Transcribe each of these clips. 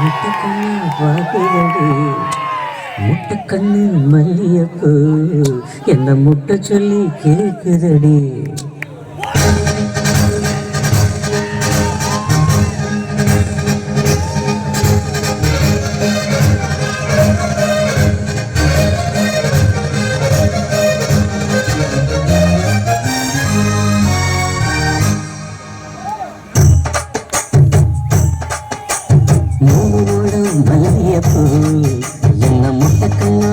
முட்டுக்கண்ணு பார்க்குதடி முட்டுக்கண்ணு மல்லியப்பூ என்ன முட்டை சொல்லி கேட்குதடி. பூ. என்ன முட்டக்கண்ணா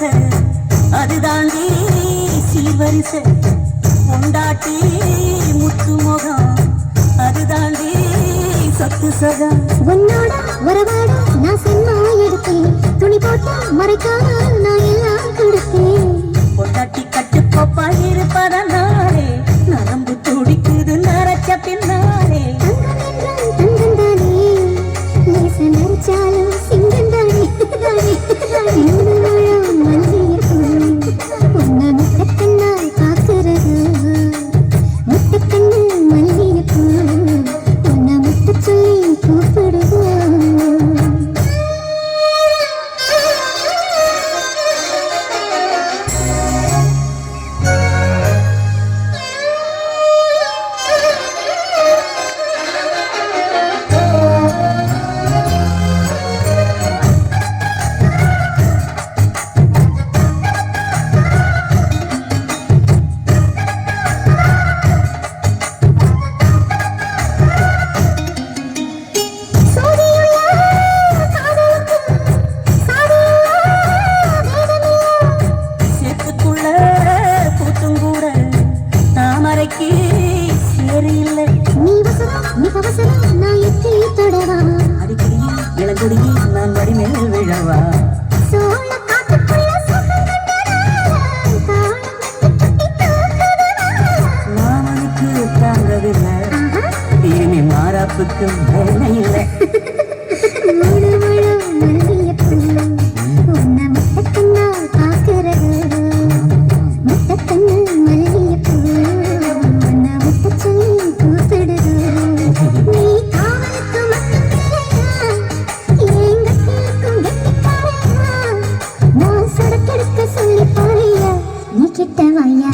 சீர்வரிசை அதுதான் சீர்வரிசை கொண்டாட்டி முத்து முகம். அதுதான் சத்து சதம் உன்னோட உறவாட நான் சின்ன எடுத்தேன் துணி போட்டு மறைக்காமல் நான் எல்லாம் கொடுத்தேன் உனக்கு வேலை இல்லை கிட்ட வாயா